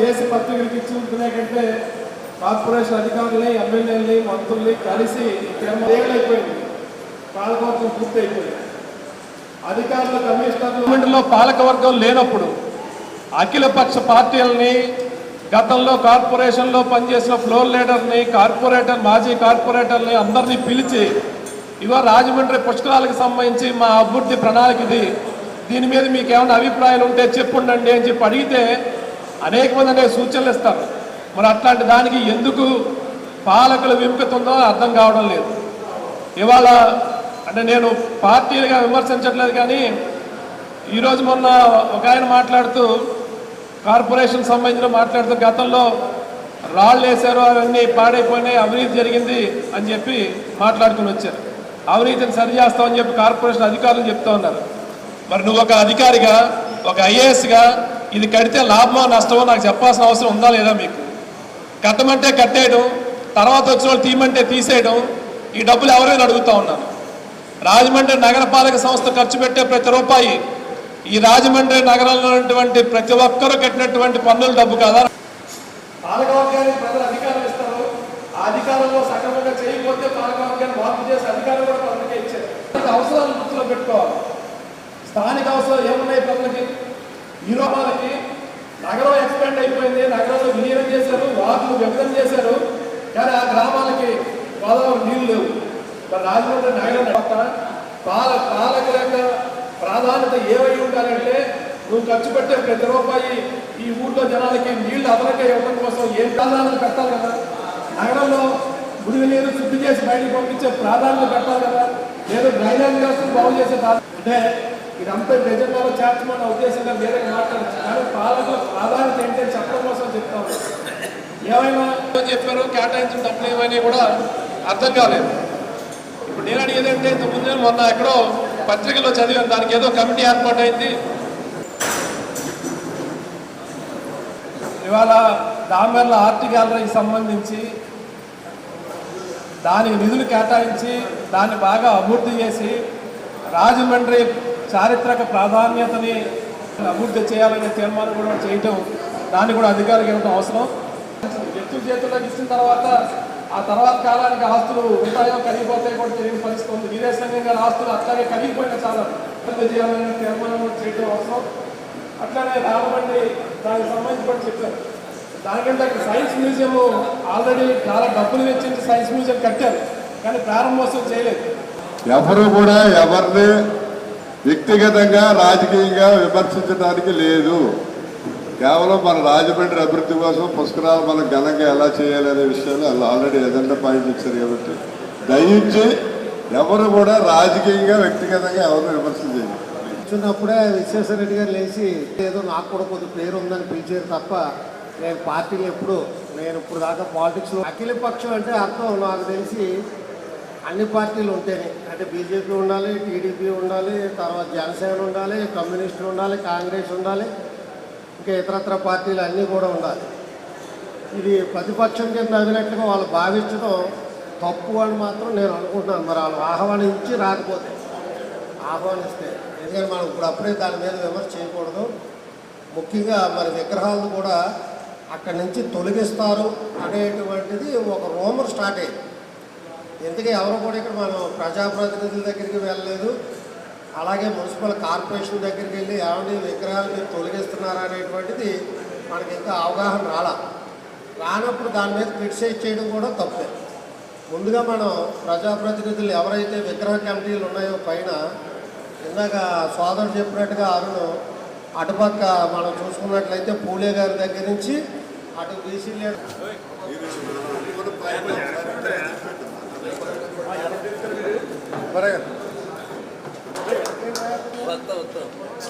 చేసి పత్రికలకు ఇచ్చి కంటే కార్పొరేషన్ అధికారులని ఎమ్మెల్యేలని మంత్రుల్ని కలిసి అయిపోయింది పాలకవర్గం పూర్తి అయిపోయింది అధికారులు కమిషనర్లు పాలకవర్గం లేనప్పుడు అఖిలపక్ష పార్టీలని గతంలో కార్పొరేషన్లో పనిచేసిన ఫ్లోర్ లీడర్ని కార్పొరేటర్ మాజీ కార్పొరేటర్ని అందరినీ పిలిచి ఇవాళ రాజమండ్రి పుష్కరాలకు సంబంధించి మా అభివృద్ధి ప్రణాళిక ఇది. దీని మీద మీకు ఏమైనా అభిప్రాయాలు ఉంటే చెప్పుండండి అని చెప్పి అడిగితే అనేక మంది అనేక సూచనలు ఇస్తారు. మరి అట్లాంటి దానికి ఎందుకు పాలకుల విముఖత ఉందో అర్థం కావడం లేదు. ఇవాళ అంటే నేను పార్టీలుగా విమర్శించట్లేదు కానీ ఈరోజు మొన్న ఒక ఆయన మాట్లాడుతూ కార్పొరేషన్ సంబంధించిన మాట్లాడుతూ గతంలో రాళ్ళు వేశారు అవన్నీ పాడైపోయినాయి అవినీతి జరిగింది అని చెప్పి మాట్లాడుకుని వచ్చారు. అవినీతిని సరి చేస్తామని చెప్పి కార్పొరేషన్ అధికారులు చెప్తా ఉన్నారు. మరి నువ్వు ఒక అధికారిగా ఒక ఐఏఎస్గా ఇది కడితే లాభమో నష్టమో నాకు చెప్పాల్సిన అవసరం ఉందా లేదా మీకు? కట్టమంటే కట్టేయడం తర్వాత వచ్చిన వాళ్ళు తీయమంటే తీసేయడం ఈ డబ్బులు ఎవరైనా అడుగుతా ఉన్నాను. రాజమండ్రి నగరపాలక సంస్థ ఖర్చు పెట్టే ప్రతి రూపాయి ఈ రాజమండ్రి నగరంలో ఉన్నటువంటి ప్రతి ఒక్కరూ కట్టినటువంటి పన్నుల డబ్బు కదా. పాలకవర్గానికి ప్రజలు అధికారం ఇస్తారు. ఆ అధికారంలో సక్రమంగా చేయకపోతే పాలకవర్గాన్ని మార్పు చేసి అధికారం కూడా ప్రజలకే ఇచ్చారు అవసరాలు దృష్టిలో పెట్టుకోవాలి. స్థానిక అవసరాలు ఏమున్నాయి ప్రజలకి? యూరోపాలకి నగరం ఎక్స్పాండ్ అయిపోయింది. నగరంలో విలీనం చేశారు. వార్లు విభజన చేశారు. కానీ ఆ గ్రామాలకి గోదావరి నీళ్ళు లేవు. మరి రాజమండ్రి నగరం తర్వాత పాల పాలకుల యొక్క ప్రాధాన్యత ఏమై ఉండాలంటే నువ్వు ఖర్చు పెట్టే ప్రతి రూపాయి ఈ ఊళ్ళో జనాలకి నీళ్ళు అదనక ఇవ్వడం కోసం ఏం ప్రాధాన్యత పెట్టాలి కదా? నగరంలో ముడివి నీరు శుద్ధి చేసి బయటకు పంపించే ప్రాధాన్యత పెట్టాలి కదా? లేదు డ్రైనేజ్ వ్యవస్థను బాగు చేసే అంటే ఇదంతా ఎజెండాలో చేర్చమన్న ఉద్దేశంగా వేరే మాట్లాడచ్చు. కానీ పాలకుల ప్రాధాన్యత ఏంటని చెప్పడం కోసం చెప్తాం. ఏమైనా చెప్పారు కేటాయించిన డబ్బులు ఏమైనా కూడా అర్థం కాలేదు. ఇప్పుడు నేను అడిగేదంటే ఇంతకుముందు మొన్న ఎక్కడో పత్రికలో చదివాను. దానికి ఏదో కమిటీ ఏర్పాటు అయింది ఇవాళ దామెర్ల ఆర్ట్ గ్యాలరీకి సంబంధించి దానికి నిధులు కేటాయించి దాన్ని బాగా అభివృద్ధి చేసి రాజమండ్రి చారిత్రక ప్రాధాన్యతని అభివృద్ధి చేయాలనే తీర్మానం కూడా చేయటం దాన్ని కూడా అధికారులకు ఇవ్వడం అవసరం. వ్యక్తుల చేతుల్లోకి ఇచ్చిన తర్వాత ఆ తర్వాత కాలానికి ఆస్తులు ఉంటాయో కరిగిపోతాయో కూడా తెలియని పరిస్థితి ఉంది. విదేశంగా ఆస్తులు అట్లాగే కరిగిపోయిన చాలా అభివృద్ధి చేయాలనే తీర్మానం కూడా చేయడం అవసరం. అట్లానే రామబండి దానికి సంబంధించి కూడా చెప్పారు. దానికంటే సైన్స్ మ్యూజియం ఆల్రెడీ చాలా డబ్బులు వెచ్చించి సైన్స్ మ్యూజియం కట్టారు కానీ ప్రారంభోత్సవం చేయలేదు. ఎవరు కూడా ఎవరిని వ్యక్తిగతంగా రాజకీయంగా విమర్శించడానికి లేదు. కేవలం మన రాజమండ్రి అభివృద్ధి కోసం పుష్కరాలు మనం ఘనంగా ఎలా చేయాలి అనే విషయాలు వాళ్ళు ఆల్రెడీ ఎజెండా పాయింట్ ఇచ్చారు కాబట్టి దయించి ఎవరు కూడా రాజకీయంగా వ్యక్తిగతంగా ఎవరు విమర్శించారు కూర్చున్నప్పుడే విశ్వేశ్వరరెడ్డి గారు లేచి ఏదో నాకు కూడా కొద్ది పేరు ఉందని పిలిచారు తప్ప నేను పార్టీలు ఎప్పుడు నేను ఇప్పుడు దాకా పాలిటిక్స్లో అఖిల పక్షం అంటే అర్థం నాకు తెలిసి అన్ని పార్టీలు ఉంటేనే. అంటే బీజేపీ ఉండాలి టీడీపీ ఉండాలి తర్వాత జనసేన ఉండాలి కమ్యూనిస్టులు ఉండాలి కాంగ్రెస్ ఉండాలి ఇంకా ఇతరత్ర పార్టీలు అన్నీ కూడా ఉండాలి. ఇది ప్రతిపక్షం కింద అదినట్టుగా వాళ్ళు భావించడం తప్పు అని మాత్రం నేను అనుకుంటున్నాను. మరి వాళ్ళు ఆహ్వానించి రాకపోతే ఆహ్వానిస్తే ఎందుకంటే మనం ఇప్పుడు అప్పుడే దాని మీద విమర్శ చేయకూడదు. ముఖ్యంగా మరి విగ్రహాలను కూడా అక్కడి నుంచి తొలగిస్తారు అనేటువంటిది ఒక రోమర్ స్టార్ట్ అయింది. ఎందుకు ఎవరు కూడా ఇక్కడ మనం ప్రజాప్రతినిధుల దగ్గరికి వెళ్ళలేదు. అలాగే మున్సిపల్ కార్పొరేషన్ దగ్గరికి వెళ్ళి ఏమండి విగ్రహాలు మీరు తొలగిస్తున్నారా అనేటువంటిది మనకి ఇంకా అవగాహన రాలా. రానప్పుడు దాని మీద క్రిటిసైజ్ చేయడం కూడా తప్పే. ముందుగా మనం ప్రజాప్రతినిధులు ఎవరైతే విగ్రహ కమిటీలు ఉన్నాయో పైన ఇందాక సోదరుడు చెప్పినట్టుగా అరుణ్ అటుపక్క మనం చూసుకున్నట్లయితే పూలే గారి దగ్గర నుంచి అటు బీసీ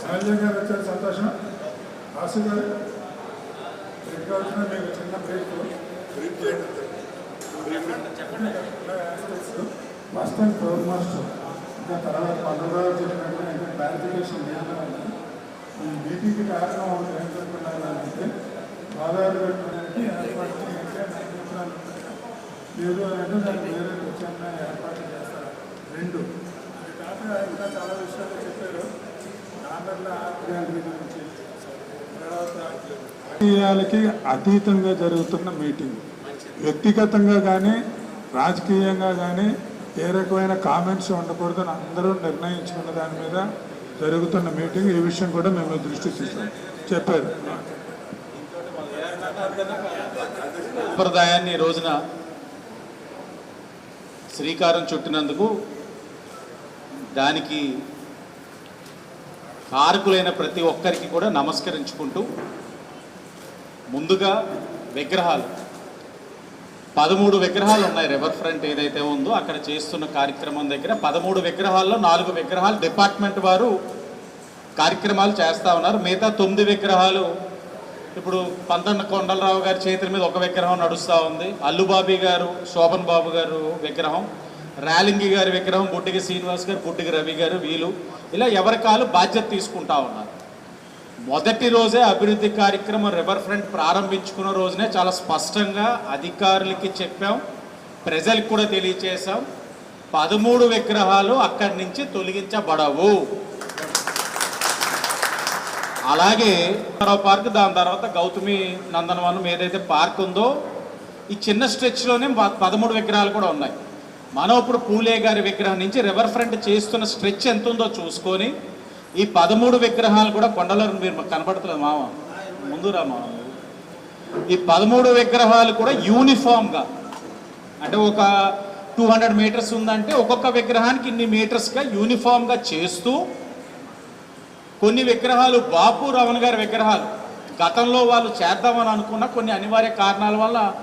రాజు గారు వచ్చారు సంతోషం. ఆశ గారు మీకు చిన్న బ్రేక్ టైం ప్రౌడ్ మాస్టర్ ఇంకా తర్వాత పండుగ చెప్పినట్టు ఇంకా క్లారిఫికేషన్ చేయాలని ఈ మీటింగ్కి కారణం ఏం చెప్తున్నారంటే ఆధార్ పెట్టుకోవడానికి ఏర్పాటు చేయాలంటే నాకు అంటే దానికి వేరే ప్రత్యామ్నాయ ఏర్పాటు చేయాలి. రెండు. అది ఇంకా చాలా విషయాలు చెప్పారు. ఆర్ట్ గ్యాలరీ గురించి రాజకీయాలకి అతీతంగా జరుగుతున్న మీటింగ్. వ్యక్తిగతంగా కానీ రాజకీయంగా కానీ ఏ రకమైన కామెంట్స్ ఉండకూడదని అందరూ నిర్ణయించుకున్న దాని మీద జరుగుతున్న మీటింగ్. ఈ విషయం కూడా మేము దృష్టి తీసాం చెప్పారు. సంప్రదాయాన్ని రోజున శ్రీకారం చుట్టినందుకు దానికి కారకులైన ప్రతి ఒక్కరికి కూడా నమస్కరించుకుంటూ ముందుగా విగ్రహాలు. పదమూడు విగ్రహాలు ఉన్నాయి రివర్ ఫ్రంట్ ఏదైతే ఉందో అక్కడ చేస్తున్న కార్యక్రమం దగ్గర పదమూడు విగ్రహాల్లో నాలుగు విగ్రహాలు డిపార్ట్మెంట్ వారు కార్యక్రమాలు చేస్తూ ఉన్నారు. మిగతా తొమ్మిది విగ్రహాలు ఇప్పుడు పంతన్న కొండలరావు గారి చేతుల మీద ఒక విగ్రహం నడుస్తూ ఉంది. అల్లుబాబీ గారు శోభన్ బాబు గారు విగ్రహం. ర్యాలింగి గారి విగ్రహం బుట్టిగి శ్రీనివాస్ గారు బుట్టిగి రవి గారు వీళ్ళు ఇలా ఎవరి కాలు బాధ్యత తీసుకుంటా ఉన్నారు. మొదటి రోజే అభివృద్ధి కార్యక్రమం రివర్ ఫ్రంట్ ప్రారంభించుకున్న రోజునే చాలా స్పష్టంగా అధికారులకి చెప్పాం ప్రజలకు కూడా తెలియచేశాం పదమూడు విగ్రహాలు అక్కడి నుంచి తొలగించబడవు. అలాగే పార్క్ దాని తర్వాత గౌతమి నందనవనం ఏదైతే పార్క్ ఉందో ఈ చిన్న స్ట్రెచ్లోనే పదమూడు విగ్రహాలు కూడా ఉన్నాయి. మనం ఇప్పుడు పూలే గారి విగ్రహం నుంచి రివర్ ఫ్రంట్ చేస్తున్న స్ట్రెచ్ ఎంత ఉందో చూసుకొని ఈ పదమూడు విగ్రహాలు కూడా కొండలో మీరు కనపడతలేదు మామ. ముందురా మామ. ఈ పదమూడు విగ్రహాలు కూడా యూనిఫామ్గా అంటే ఒక టూ హండ్రెడ్ మీటర్స్ ఉందంటే ఒక్కొక్క విగ్రహానికి ఇన్ని మీటర్స్గా యూనిఫామ్గా చేస్తూ కొన్ని విగ్రహాలు బాపు రమణ గారి విగ్రహాలు. గతంలో వాళ్ళు చేద్దామని అనుకున్న కొన్ని అనివార్య కారణాల వల్ల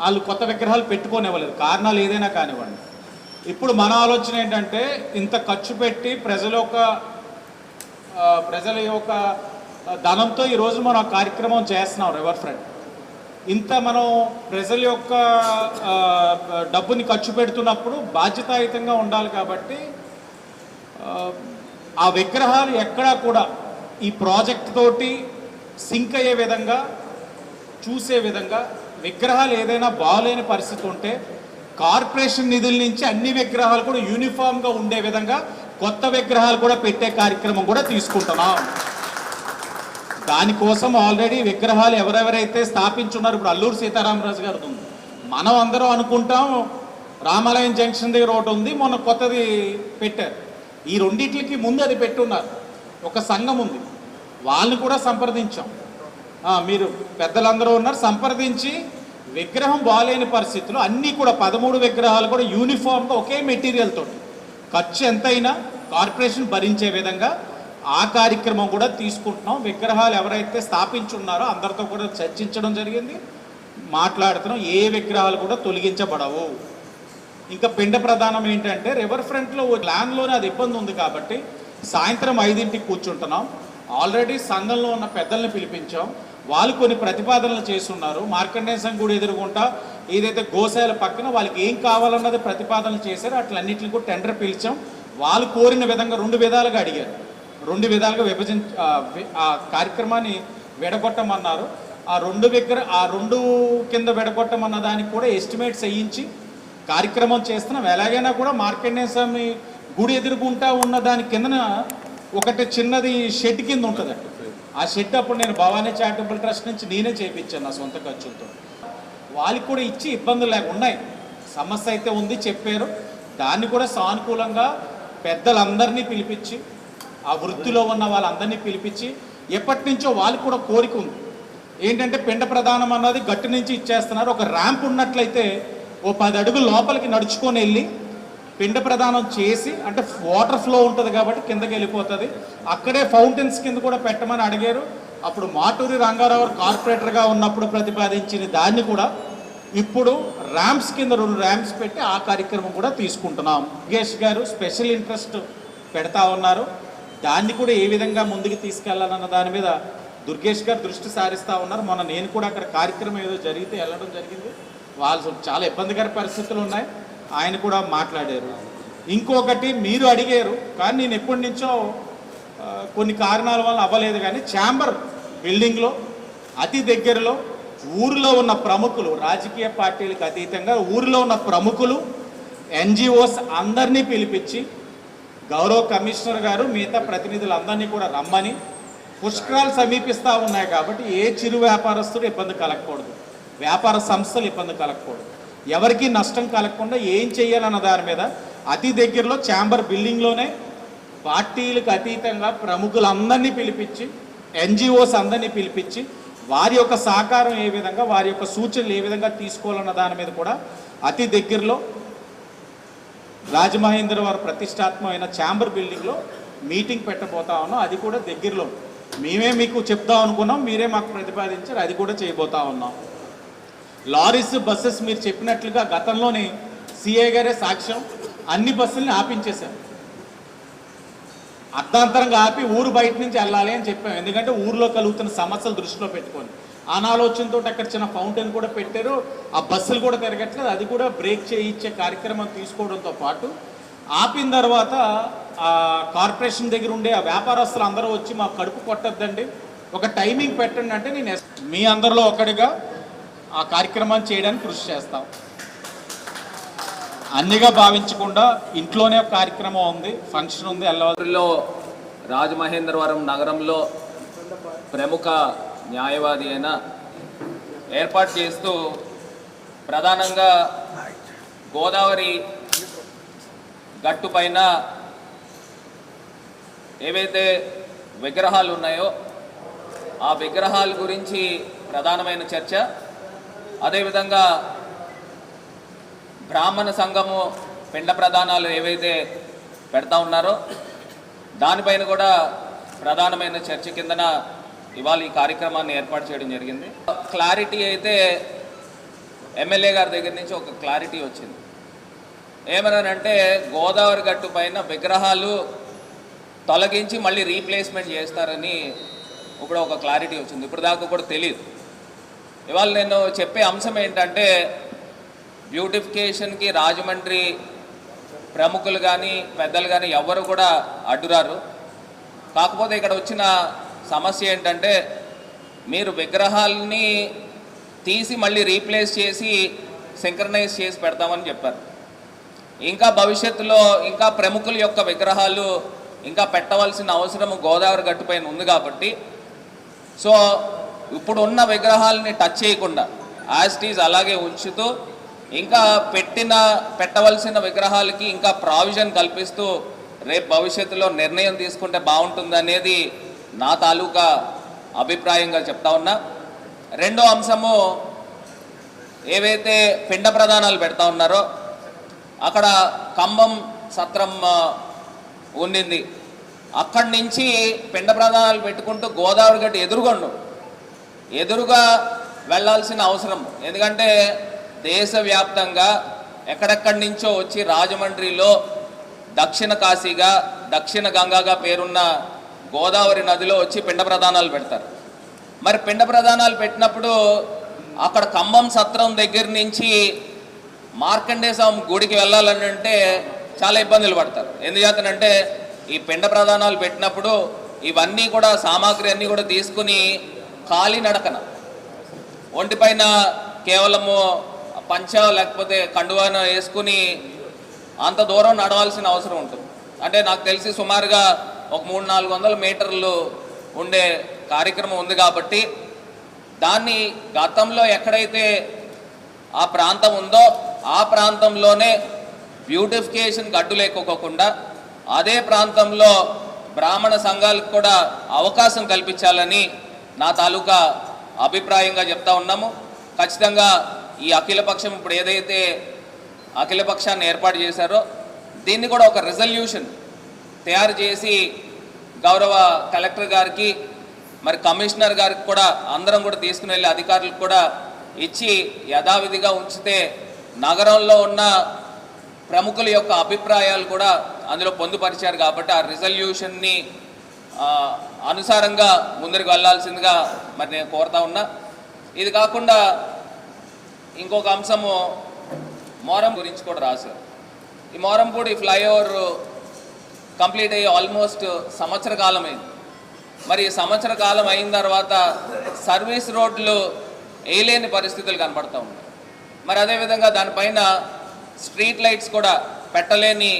వాళ్ళు కొత్త విగ్రహాలు పెట్టుకోనివ్వలేదు. కారణాలు ఏదైనా కానివ్వండి. ఇప్పుడు మన ఆలోచన ఏంటంటే ఇంత ఖర్చు పెట్టి ప్రజల యొక్క ప్రజల యొక్క ధనంతో ఈరోజు మనం ఆ కార్యక్రమం చేస్తున్నాం రివర్ ఫ్రంట్ ఇంత మనం ప్రజల యొక్క డబ్బుని ఖర్చు పెడుతున్నప్పుడు బాధ్యతాయుతంగా ఉండాలి కాబట్టి ఆ, ఆ విగ్రహాలు ఎక్కడా కూడా ఈ ప్రాజెక్ట్ తోటి సింక్ అయ్యే విధంగా చూసే విధంగా విగ్రహాలు ఏదైనా బాగాలేని పరిస్థితి ఉంటే కార్పొరేషన్ నిధుల నుంచి అన్ని విగ్రహాలు కూడా యూనిఫామ్గా ఉండే విధంగా కొత్త విగ్రహాలు కూడా పెట్టే కార్యక్రమం కూడా తీసుకుంటున్నాం. దానికోసం ఆల్రెడీ విగ్రహాలు ఎవరెవరైతే స్థాపించున్నారు ఇప్పుడు అల్లూరు సీతారామరాజు గారు ఉంది. మనం అందరం అనుకుంటాం రామాలయం జంక్షన్ దగ్గర ఒకటి ఉంది మొన్న కొత్తది పెట్టారు. ఈ రెండింటికి ముందు అది పెట్టున్నారు. ఒక సంఘం ఉంది. వాళ్ళని కూడా సంప్రదించాం. మీరు పెద్దలందరూ ఉన్నారు సంప్రదించి విగ్రహం బాగాలేని పరిస్థితుల్లో అన్నీ కూడా పదమూడు విగ్రహాలు కూడా యూనిఫామ్గా ఒకే మెటీరియల్ తోటి ఖర్చు ఎంతైనా కార్పొరేషన్ భరించే విధంగా ఆ కార్యక్రమం కూడా తీసుకుంటున్నాం. విగ్రహాలు ఎవరైతే స్థాపించున్నారో అందరితో కూడా చర్చించడం జరిగింది. మాట్లాడుతున్నాం. ఏ విగ్రహాలు కూడా తొలగించబడవు. ఇంకా పిండ ప్రధానం ఏంటంటే రివర్ ఫ్రంట్లో ల్యాండ్లోనే అది ఇబ్బంది ఉంది కాబట్టి సాయంత్రం ఐదింటికి కూర్చుంటున్నాం. ఆల్రెడీ సంఘంలో ఉన్న పెద్దల్ని పిలిపించాం. వాళ్ళు కొన్ని ప్రతిపాదనలు చేస్తున్నారు. మార్కండేయ సంఘ గుడి ఏదైతే గోశాల పక్కన వాళ్ళకి ఏం కావాలన్నది ప్రతిపాదనలు చేశారో అట్లన్నింటిని కూడా టెండర్ పిలిచాం. వాళ్ళు కోరిన విధంగా రెండు విధాలుగా అడిగారు. రెండు విధాలుగా విభజించ ఆ, కార్యక్రమాన్ని విడగొట్టమన్నారు. ఆ రెండు విగ్రహ ఆ రెండు కింద విడగొట్టమన్న దానికి కూడా ఎస్టిమేట్స్ వేయించి కార్యక్రమం చేస్తున్నాం. ఎలాగైనా కూడా మార్కండేయ స్వామి గుడి ఎదుర్కొంటా ఉన్న దాని కిందన ఒకటి చిన్నది షెడ్ కింద ఉంటుంది ఆ షెడ్ అప్పుడు నేను భవానీ చారిటబుల్ ట్రస్ట్ నుంచి నేనే చేయించాను నా సొంత ఖర్చులతో. వాళ్ళకి కూడా ఇచ్చి ఇబ్బందులు లేక ఉన్నాయి. సమస్య అయితే ఉంది చెప్పారు. దాన్ని కూడా సానుకూలంగా పెద్దలందరినీ పిలిపించి ఆ వృత్తిలో ఉన్న వాళ్ళందరినీ పిలిపించి ఎప్పటి నుంచో వాళ్ళకి కూడా కోరిక ఉంది. ఏంటంటే పిండ ప్రధానం అన్నది గట్టు నుంచి ఇచ్చేస్తున్నారు. ఒక ర్యాంప్ ఉన్నట్లయితే ఓ పది అడుగులు లోపలికి నడుచుకొని వెళ్ళి పిండ ప్రదానం చేసి అంటే వాటర్ ఫ్లో ఉంటుంది కాబట్టి కిందకి వెళ్ళిపోతుంది. అక్కడే ఫౌంటైన్స్ కింద కూడా పెట్టమని అడిగారు. అప్పుడు మాటూరి రంగారావు కార్పొరేటర్గా ఉన్నప్పుడు ప్రతిపాదించిన దాన్ని కూడా ఇప్పుడు ర్యాంప్స్ కింద రెండు ర్యాంప్స్ పెట్టి ఆ కార్యక్రమం కూడా తీసుకుంటున్నాం. ముఖేష్ గారు స్పెషల్ ఇంట్రెస్ట్ పెడతా ఉన్నారు. దాన్ని కూడా ఏ విధంగా ముందుకు తీసుకెళ్ళాలన్న దాని మీద దుర్గేష్ గారు దృష్టి సారిస్తూ ఉన్నారు. మొన్న నేను కూడా అక్కడ కార్యక్రమం ఏదో జరిగితే వెళ్ళడం జరిగింది. వాళ్ళు చాలా ఇబ్బందికర పరిస్థితులు ఉన్నాయి. ఆయన కూడా మాట్లాడారు. ఇంకొకటి మీరు అడిగారు కానీ నేను ఎప్పటి నుంచో కొన్ని కారణాల వల్ల అవ్వలేదు కానీ ఛాంబర్ బిల్డింగ్లో అతి దగ్గరలో ఊరిలో ఉన్న ప్రముఖులు రాజకీయ పార్టీలకు అతీతంగా ఊరిలో ఉన్న ప్రముఖులు ఎన్జిఓస్ అందరినీ పిలిపించి గౌరవ కమిషనర్ గారు మిగతా ప్రతినిధులందరినీ కూడా రమ్మని పుష్కరాలు సమీపిస్తూ ఉన్నాయి కాబట్టి ఏ చిరు వ్యాపారస్తుడు ఇబ్బంది కలగకూడదు. వ్యాపార సంస్థలు ఇబ్బంది కలగకూడదు. ఎవరికి నష్టం కలగకుండా ఏం చేయాలన్న దాని మీద అతి దగ్గరలో ఛాంబర్ బిల్డింగ్లోనే పార్టీలకు అతీతంగా ప్రముఖులందరినీ పిలిపించి ఎన్జిఓస్ అందరినీ పిలిపించి వారి యొక్క సహకారం ఏ విధంగా వారి యొక్క సూచనలు ఏ విధంగా తీసుకోవాలన్న దాని మీద కూడా అతి దగ్గరలో రాజమహేంద్ర వారి ప్రతిష్టాత్మకమైన ఛాంబర్ బిల్డింగ్లో మీటింగ్ పెట్టబోతా ఉన్నాం. అది కూడా దగ్గరలో. మేమే మీకు చెప్దాం అనుకున్నాం. మీరే మాకు ప్రతిపాదించారు. అది కూడా చేయబోతా ఉన్నాం. లారీస్ బస్సెస్ మీరు చెప్పినట్లుగా గతంలోనే సిఐ గారే సాక్ష్యం. అన్ని బస్సుల్ని ఆపించేశారు. అర్ధాంతరంగా ఆపి ఊరు బయట నుంచి వెళ్ళాలి అని చెప్పాం. ఎందుకంటే ఊర్లో కలుగుతున్న సమస్యలు దృష్టిలో పెట్టుకొని. అనాలోచనతో అక్కడ చిన్న ఫౌంటైన్ కూడా పెట్టారు. ఆ బస్సులు కూడా తిరగట్లేదు. అది కూడా బ్రేక్ చేయించే కార్యక్రమం తీసుకోవడంతో పాటు ఆపిన తర్వాత ఆ కార్పొరేషన్ దగ్గర ఉండే ఆ వ్యాపారస్తులు అందరూ వచ్చి మా కడుపు కొట్టద్దండి. ఒక టైమింగ్ పెట్టండి అంటే నేను మీ అందరిలో ఒకటిగా ఆ కార్యక్రమాన్ని చేయడానికి కృషి చేస్తాం. అన్నిగా భావించకుండా ఇంట్లోనే కార్యక్రమం ఉంది ఫంక్షన్ ఉంది వెళ్ళవాలి రాజమహేంద్రవరం నగరంలో ప్రముఖ న్యాయవాది అయిన ఏర్పాటు చేస్తూ ప్రధానంగా గోదావరి గట్టు పైన ఏవైతే విగ్రహాలు ఉన్నాయో ఆ విగ్రహాల గురించి ప్రధానమైన చర్చ. అదేవిధంగా బ్రాహ్మణ సంఘము పిండ ప్రధానాలు ఏవైతే పెడతా ఉన్నారో దానిపైన కూడా ప్రధానమైన చర్చ కిందన ఇవాళ ఈ కార్యక్రమాన్ని ఏర్పాటు చేయడం జరిగింది. క్లారిటీ అయితే ఎమ్మెల్యే గారి దగ్గర నుంచి ఒక క్లారిటీ వచ్చింది. ఏమనంటే గోదావరి గట్టు పైన విగ్రహాలు తొలగించి మళ్ళీ రీప్లేస్మెంట్ చేస్తారని ఇప్పుడు ఒక క్లారిటీ వచ్చింది. ఇప్పుడు దాకా కూడా తెలియదు ఇవాళ నేను చెప్పే అంశం ఏంటంటే బ్యూటిఫికేషన్కి రాజమండ్రి ప్రముఖులు కానీ పెద్దలు కానీ ఎవరు కూడా అడ్డురారు. కాకపోతే ఇక్కడ వచ్చిన సమస్య ఏంటంటే మీరు విగ్రహాలని తీసి మళ్ళీ రీప్లేస్ చేసి సింక్రనైజ్ చేసి పెడతామని చెప్పారు. ఇంకా భవిష్యత్తులో ఇంకా ప్రముఖుల యొక్క విగ్రహాలు ఇంకా పెట్టవలసిన అవసరం గోదావరి గట్టుపైన ఉంది కాబట్టి సో ఇప్పుడు ఉన్న విగ్రహాలని టచ్ చేయకుండా యాస్టీజ్ అలాగే ఉంచుతూ ఇంకా పెట్టిన పెట్టవలసిన విగ్రహాలకి ఇంకా ప్రావిజన్ కల్పిస్తూ రేపు భవిష్యత్తులో నిర్ణయం తీసుకుంటే బాగుంటుందనేది నా తాలూకా అభిప్రాయంగా చెప్తా ఉన్నా. రెండో అంశము ఏవైతే పిండ ప్రదానాలు పెడతా ఉన్నారో అక్కడ కంబం సత్రం ఉండింది అక్కడి నుంచి పిండ ప్రదానాలు పెట్టుకుంటూ గోదావరి గట్టు ఎదురుగొండు. ఎదురుగా వెళ్ళాల్సిన అవసరం. ఎందుకంటే దేశవ్యాప్తంగా ఎక్కడెక్కడి నుంచో వచ్చి రాజమండ్రిలో దక్షిణ కాశీగా దక్షిణ గంగాగా పేరున్న గోదావరి నదిలో వచ్చి పిండ ప్రదానాలు పెడతారు. మరి పిండ ప్రదానాలు పెట్టినప్పుడు అక్కడ ఖమ్మం సత్రం దగ్గర నుంచి మార్కండే స్వామి గుడికి వెళ్ళాలని అంటే చాలా ఇబ్బందులు పడతారు. ఎందుచేతనంటే ఈ పిండ ప్రదానాలు పెట్టినప్పుడు ఇవన్నీ కూడా సామాగ్రి అన్నీ కూడా తీసుకుని కాలినడకన ఒంటిపైన కేవలము పంచ లేకపోతే కండువాన వేసుకుని అంత దూరం నడవాల్సిన అవసరం ఉంటుంది. అంటే నాకు తెలిసి సుమారుగా ఒక మూడు నాలుగు వందల మీటర్లు ఉండే కార్యక్రమం ఉంది కాబట్టి దాన్ని గతంలో ఎక్కడైతే ఆ ప్రాంతం ఉందో ఆ ప్రాంతంలోనే బ్యూటిఫికేషన్ గడ్డు లేకోకుండా అదే ప్రాంతంలో బ్రాహ్మణ సంఘాలకు కూడా అవకాశం కల్పించాలని నా తాలూకా అభిప్రాయంగా చెప్తా ఉన్నాము. ఖచ్చితంగా ఈ అఖిలపక్షం ఇప్పుడు ఏదైతే అఖిలపక్షాన్ని ఏర్పాటు చేశారో దీన్ని కూడా ఒక రిజల్యూషన్ తయారు చేసి గౌరవ కలెక్టర్ గారికి మరి కమిషనర్ గారికి కూడా అందరం కూడా తీసుకుని వెళ్ళి అధికారులకు కూడా ఇచ్చి యథావిధిగా ఉంచితే నగరంలో ఉన్న ప్రముఖుల యొక్క అభిప్రాయాలు కూడా అందులో పొందుపరిచారు కాబట్టి ఆ రిజల్యూషన్ని అనుసారంగా ముందరికి వెళ్ళాల్సిందిగా మరి నేను కోరుతా ఉన్నా. ఇది కాకుండా ఇంకొక అంశము మోరం గురించి కూడా రాశారు. ఈ మోరంపూడి ఫ్లైఓవర్ కంప్లీట్ అయ్యి ఆల్మోస్ట్ సంవత్సర కాలం అయింది మరి ఈ సంవత్సర కాలం అయిన తర్వాత సర్వీస్ రోడ్లు వేయలేని పరిస్థితులు కనబడతా ఉన్నాయి. మరి అదేవిధంగా దానిపైన స్ట్రీట్ లైట్స్ కూడా పెట్టలేని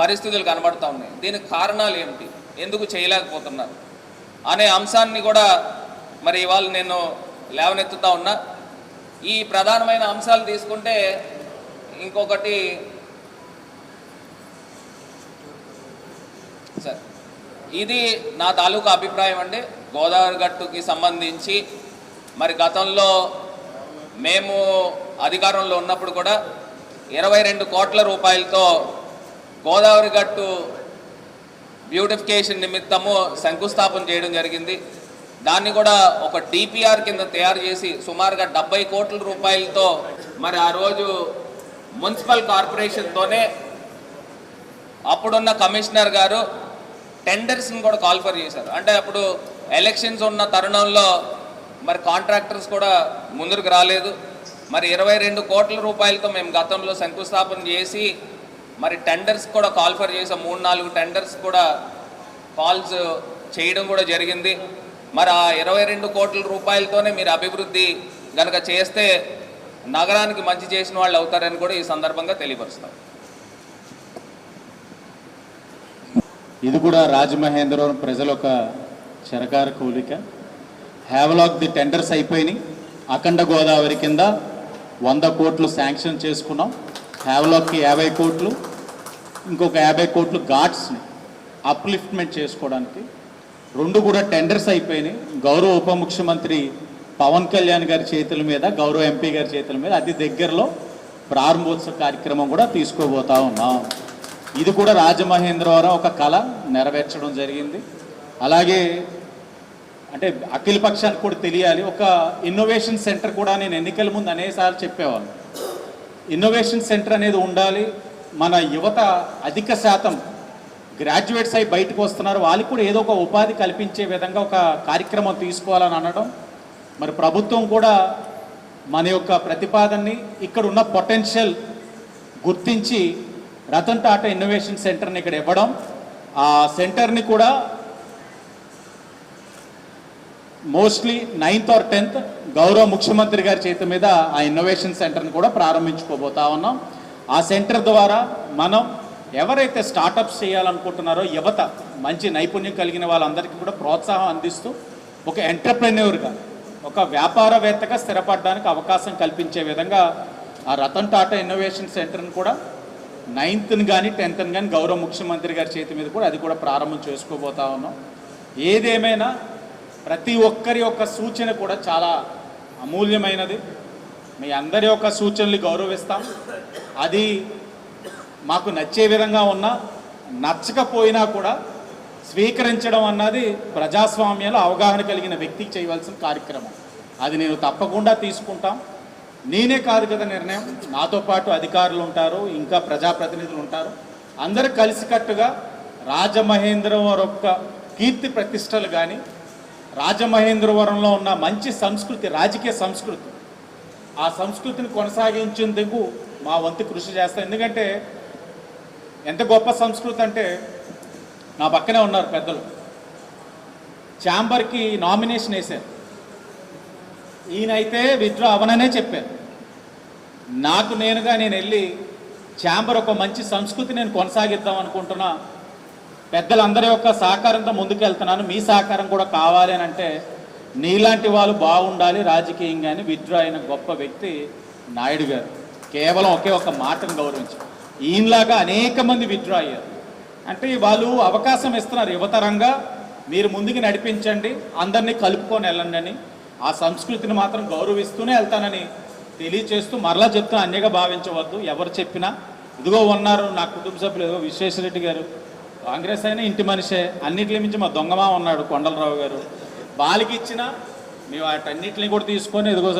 పరిస్థితులు కనబడతా ఉన్నాయి. దీనికి కారణాలు ఏమిటి? ఎందుకు చేయలేకపోతున్నారు? అనే అంశాన్ని కూడా మరి ఇవాళ నేను లేవనెత్తుతా ఉన్నా. ఈ ప్రధానమైన అంశాలు తీసుకుంటే ఇంకొకటి సార్ ఇది నా తాలూకా అభిప్రాయం అండి. గోదావరి గట్టుకి సంబంధించి మరి గతంలో మేము అధికారంలో ఉన్నప్పుడు కూడా ఇరవై రెండు కోట్ల రూపాయలతో గోదావరి గట్టు బ్యూటిఫికేషన్ నిమిత్తము శంకుస్థాపన చేయడం జరిగింది. దాన్ని కూడా ఒక డిపిఆర్ కింద తయారు చేసి సుమారుగా డెబ్బై కోట్ల రూపాయలతో మరి ఆ రోజు మున్సిపల్ కార్పొరేషన్తోనే అప్పుడున్న కమిషనర్ గారు టెండర్స్ని కూడా కాల్ఫర్ చేశారు. అంటే అప్పుడు ఎలక్షన్స్ ఉన్న తరుణంలో మరి కాంట్రాక్టర్స్ కూడా ముందుకు రాలేదు. మరి ఇరవై రెండు కోట్ల రూపాయలతో మేము గతంలో శంకుస్థాపన చేసి మరి టెండర్స్ కూడా కాల్ఫర్ చేసాం. మూడు నాలుగు టెండర్స్ కూడా కాల్స్ చేయడం కూడా జరిగింది. మరి ఆ ఇరవై రెండు కోట్ల రూపాయలతోనే మీరు అభివృద్ధి కనుక చేస్తే నగరానికి మంచి చేసిన వాళ్ళు అవుతారని కూడా ఈ సందర్భంగా తెలియపరుస్తాం. ఇది కూడా రాజమహేంద్రవరం ప్రజల ఒక చిరకార కూలిక. హ్యావలాక్ ది టెండర్స్ అయిపోయినాయి. అఖండ గోదావరి కింద వంద కోట్లు శాంక్షన్ చేసుకున్నాం. హ్యావలాక్కి యాభై కోట్లు ఇంకొక యాభై కోట్లు ఘాట్స్ని అప్లిఫ్ట్మెంట్ చేసుకోవడానికి. రెండు కూడా టెండర్స్ అయిపోయినాయి. గౌరవ ఉప ముఖ్యమంత్రి పవన్ కళ్యాణ్ గారి చేతుల మీద గౌరవ ఎంపీ గారి చేతుల మీద అతి దగ్గరలో ప్రారంభోత్సవ కార్యక్రమం కూడా తీసుకోబోతా ఉన్నాం. ఇది కూడా రాజమహేంద్రవరం ఒక కళ నెరవేర్చడం జరిగింది. అలాగే అంటే అఖిల పక్షానికి కూడా తెలియాలి. ఒక ఇన్నోవేషన్ సెంటర్ కూడా నేను ఎన్నికల ముందు అనేసార్లు చెప్పేవాళ్ళు. ఇన్నోవేషన్ సెంటర్ అనేది ఉండాలి. మన యువత అధిక శాతం గ్రాడ్యుయేట్స్ అయి బయటకు వస్తున్నారు. వాళ్ళకి కూడా ఏదో ఒక ఉపాధి కల్పించే విధంగా ఒక కార్యక్రమం తీసుకోవాలని అనడం. మరి ప్రభుత్వం కూడా మన యొక్క ప్రతిపాదనని ఇక్కడ ఉన్న పొటెన్షియల్ గుర్తించి రతన్ టాటా ఇన్నోవేషన్ సెంటర్ని ఇక్కడ ఇవ్వడం. ఆ సెంటర్ని కూడా మోస్ట్లీ నైన్త్ ఆర్ టెన్త్ గౌరవ ముఖ్యమంత్రి గారి చేతి మీద ఆ ఇన్నోవేషన్ సెంటర్ని కూడా ప్రారంభించుకోబోతా ఉన్నాం. ఆ సెంటర్ ద్వారా మనం ఎవరైతే స్టార్టప్స్ చేయాలనుకుంటున్నారో యువత మంచి నైపుణ్యం కలిగిన వాళ్ళందరికీ కూడా ప్రోత్సాహం అందిస్తూ ఒక ఎంటర్ప్రెన్యూర్గా ఒక వ్యాపారవేత్తగా స్థిరపడడానికి అవకాశం కల్పించే విధంగా ఆ రతన్ టాటా ఇన్నోవేషన్ సెంటర్ని కూడా నైన్త్ని కానీ టెన్త్ని కానీ గౌరవ ముఖ్యమంత్రి గారి చేతి మీద కూడా అది కూడా ప్రారంభం చేసుకోబోతా ఉన్నాం. ఏదేమైనా ప్రతి ఒక్కరి యొక్క సూచన కూడా చాలా అమూల్యమైనది. మీ అందరి యొక్క సూచనలు గౌరవిస్తాం. అది మాకు నచ్చే విధంగా ఉన్నా నచ్చకపోయినా కూడా స్వీకరించడం అన్నది ప్రజాస్వామ్యంలో అవగాహన కలిగిన వ్యక్తికి చేయవలసిన కార్యక్రమం. అది నేను తప్పకుండా తీసుకుంటాం. నేనే కాదు కదా నిర్ణయం. నాతో పాటు అధికారులు ఉంటారు ఇంకా ప్రజాప్రతినిధులు ఉంటారు. అందరూ కలిసికట్టుగా రాజమహేంద్రవరం యొక్క కీర్తి ప్రతిష్టలు కానీ రాజమహేంద్రవరంలో ఉన్న మంచి సంస్కృతి రాజకీయ సంస్కృతి. ఆ సంస్కృతిని కొనసాగించేందుకు మా వంతు కృషి చేస్తాం. ఎందుకంటే ఎంత గొప్ప సంస్కృతి అంటే నా పక్కనే ఉన్నారు పెద్దలు. ఛాంబర్కి నామినేషన్ వేశారు. ఈయనైతే విత్డ్రా అవననే చెప్పారు. నాకు నేనుగా నేను వెళ్ళి ఛాంబర్ ఒక మంచి సంస్కృతి నేను కొనసాగిద్దాం అనుకుంటున్నా. పెద్దలందరి యొక్క సహకారంతో ముందుకెళ్తున్నాను. మీ సహకారం కూడా కావాలి అని అంటే నీలాంటి వాళ్ళు బాగుండాలి రాజకీయంగా అని విత్డ్రా అయిన గొప్ప వ్యక్తి నాయుడు గారు. కేవలం ఒకే ఒక మాటను గౌరవించి. ఈయనలాగా అనేక మంది విత్డ్రా అయ్యారు. అంటే వాళ్ళు అవకాశం ఇస్తున్నారు యువతరంగా. మీరు ముందుకు నడిపించండి అందరినీ కలుపుకొని వెళ్ళండి అని. ఆ సంస్కృతిని మాత్రం గౌరవిస్తూనే వెళ్తానని తెలియచేస్తూ మరలా చెప్తున్నా అన్యగా భావించవద్దు. ఎవరు చెప్పినా ఇదిగో ఉన్నారు నా కుటుంబ సభ్యులు ఏదో విశ్వేశ్వరరెడ్డి గారు కాంగ్రెస్ అయినా ఇంటి మనిషే. అన్నింటి మించి మా దొంగమా ఉన్నాడు కొండలరావు గారు. వాళ్ళకి ఇచ్చిన మేము వాటన్నిటిని కూడా తీసుకొని ఇదిగో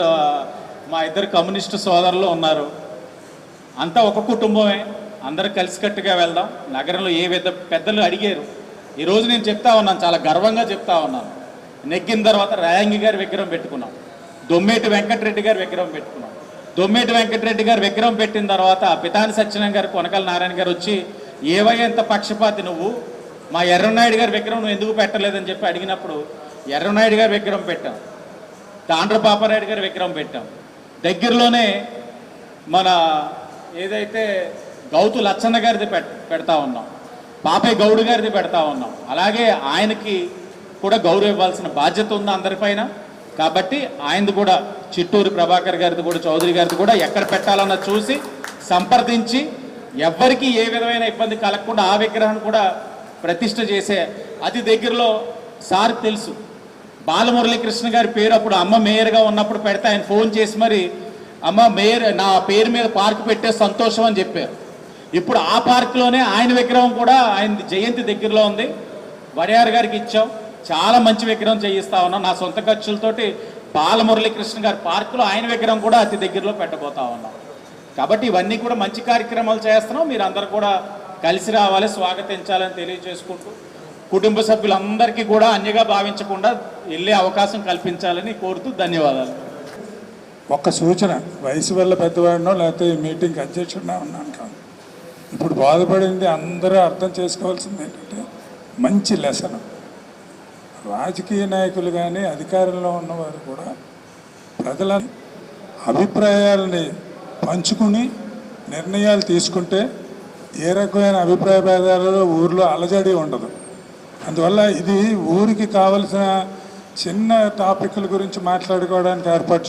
మా ఇద్దరు కమ్యూనిస్టు సోదరులు ఉన్నారు. అంతా ఒక కుటుంబమే. అందరూ కలిసికట్టుగా వెళ్దాం. నగరంలో ఏ విధ పెద్దలు అడిగారు. ఈరోజు నేను చెప్తా ఉన్నాను చాలా గర్వంగా చెప్తా ఉన్నాను. నెగ్గిన తర్వాత రాయంగి గారి విగ్రహం పెట్టుకున్నాం. దొమ్మేటి వెంకటరెడ్డి గారి విగ్రహం పెట్టుకున్నాం. దొమ్మేటి వెంకటరెడ్డి గారు విగ్రహం పెట్టిన తర్వాత పితాని సత్యనారాయణ గారు కొనకల నారాయణ గారు వచ్చి ఏవయ్యేంత పక్షపాతి నువ్వు? మా ఎర్రనాయుడు గారి విగ్రహం నువ్వు ఎందుకు పెట్టలేదని చెప్పి అడిగినప్పుడు ఎర్రనాయుడు గారి విగ్రహం పెట్టాం. తాండ్ర పాపారాయుడు గారి విగ్రహం పెట్టాం. దగ్గరలోనే మన ఏదైతే గౌతు లచ్చన్న గారిది పెడతా ఉన్నాం. పాపయ్య గౌడు గారిది పెడతా ఉన్నాం. అలాగే ఆయనకి కూడా గౌరవ ఇవ్వాల్సిన బాధ్యత ఉంది అందరిపైన. కాబట్టి ఆయనది కూడా చిట్టూరు ప్రభాకర్ గారిది కూడా చౌదరి గారిది కూడా ఎక్కడ పెట్టాలన్న చూసి సంప్రదించి ఎవ్వరికి ఏ విధమైన ఇబ్బంది కలగకుండా ఆ విగ్రహాన్ని కూడా ప్రతిష్ట చేసే అతి దగ్గరలో సార్ తెలుసు. బాలమురళీకృష్ణ గారి పేరు అప్పుడు అమ్మ మేయర్గా ఉన్నప్పుడు పెడితే ఆయన ఫోన్ చేసి మరి అమ్మ మేయర్ నా పేరు మీద పార్క్ పెట్టే సంతోషం అని చెప్పారు. ఇప్పుడు ఆ పార్క్లోనే ఆయన విగ్రహం కూడా ఆయన జయంతి దగ్గరలో ఉంది. వరియార్ గారికి ఇచ్చాం. చాలా మంచి విగ్రహం చేయిస్తా ఉన్నాం. నా సొంత ఖర్చులతోటి బాలమురళీకృష్ణ గారి పార్కులో ఆయన విగ్రహం కూడా అతి దగ్గరలో పెట్టబోతా ఉన్నాం. కాబట్టి ఇవన్నీ కూడా మంచి కార్యక్రమాలు చేస్తున్నాం. మీరు అందరు కూడా కలిసి రావాలి స్వాగతించాలని తెలియజేసుకుంటూ కుటుంబ సభ్యులందరికీ కూడా అన్యగా భావించకుండా వెళ్ళే అవకాశం కల్పించాలని కోరుతూ ధన్యవాదాలు. ఒక్క సూచన వయసు వల్ల పెద్దవాడినో లేకపోతే ఈ మీటింగ్ అధ్యక్షుడినా ఉన్నాను కాదు. ఇప్పుడు బాధపడింది అందరూ అర్థం చేసుకోవాల్సింది ఏంటంటే మంచి లెసన్. రాజకీయ నాయకులు కానీ అధికారంలో ఉన్నవారు కూడా ప్రజల అభిప్రాయాలని పంచుకుని నిర్ణయాలు తీసుకుంటే ఏ రకమైన అభిప్రాయ భేదాలలో ఊర్లో అలజడి ఉండదు. అందువల్ల ఇది ఊరికి కావలసిన చిన్న టాపిక్ల గురించి మాట్లాడుకోవడానికి ఏర్పాటు